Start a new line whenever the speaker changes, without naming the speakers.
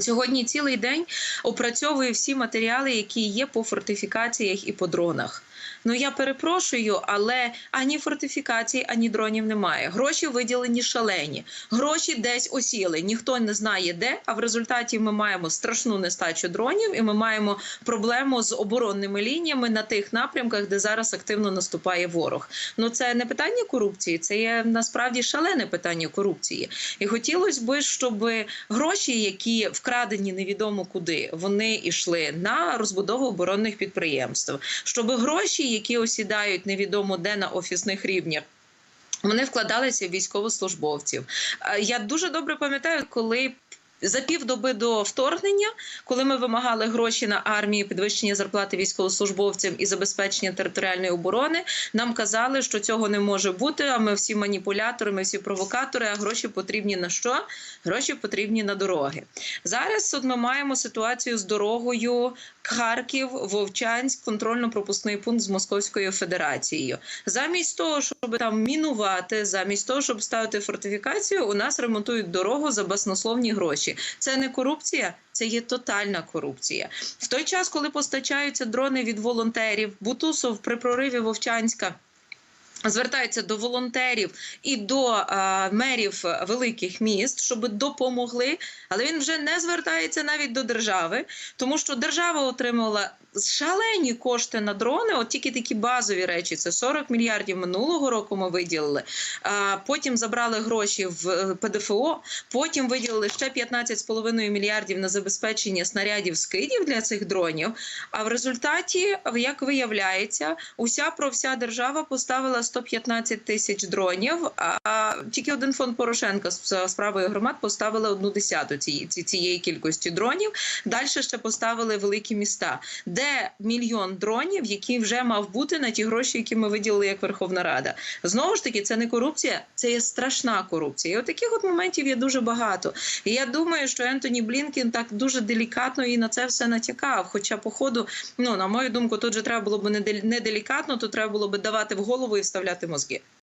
Сьогодні цілий день опрацьовую всі матеріали, які є по фортифікаціях і по дронах. Ну я перепрошую, але ані фортифікацій, ані дронів немає. Гроші виділені шалені, гроші десь осіли. Ніхто не знає де. А в результаті ми маємо страшну нестачу дронів, і ми маємо проблему з оборонними лініями на тих напрямках, де зараз активно наступає ворог. Ну це не питання корупції, це є насправді шалене питання корупції. І хотілося би, щоб гроші, які вкрадені невідомо куди, вони йшли на розбудову оборонних підприємств, щоб гроші, які осідають невідомо де на офісних рівнях. Вони вкладалися в військовослужбовців. Е, Я дуже добре пам'ятаю, коли за півдоби до вторгнення, коли ми вимагали гроші на армію, підвищення зарплати військовослужбовцям і забезпечення територіальної оборони, нам казали, що цього не може бути. А ми всі маніпулятори, ми всі провокатори. А гроші потрібні на що? Гроші потрібні на дороги. Зараз от ми маємо ситуацію з дорогою Харків, Вовчанськ, контрольно-пропускний пункт з Московською Федерацією. Замість того, щоб там мінувати, замість того, щоб ставити фортифікацію, у нас ремонтують дорогу за баснословні гроші. Це не корупція, це є тотальна корупція. В той час, коли постачаються дрони від волонтерів, Бутусов при прориві Вовчанська. Звертається до волонтерів і до а, мерів великих міст, щоб допомогли, але він вже не звертається навіть до держави, тому що держава отримала шалені кошти на дрони. От тільки такі базові речі: це 40 мільярдів минулого року. Ми виділили. А потім забрали гроші в е, ПДФО. Потім виділили ще 15,5 мільярдів на забезпечення снарядів скидів для цих дронів. А в результаті, як виявляється, уся про вся держава поставила 115 тисяч дронів. А тільки один фонд Порошенка з справою громад поставили одну десяту цієї, цієї кількості дронів. Далі ще поставили великі міста, де мільйон дронів, який вже мав бути на ті гроші, які ми виділили як Верховна Рада. Знову ж таки, це не корупція, це є страшна корупція. І от таких от моментів є дуже багато. І я думаю, що Ентоні Блінкен так дуже делікатно і на це все натякав. Хоча, по ходу, ну на мою думку, тут же треба було б не делікатно, то треба було б давати в голову і вставляти мозги.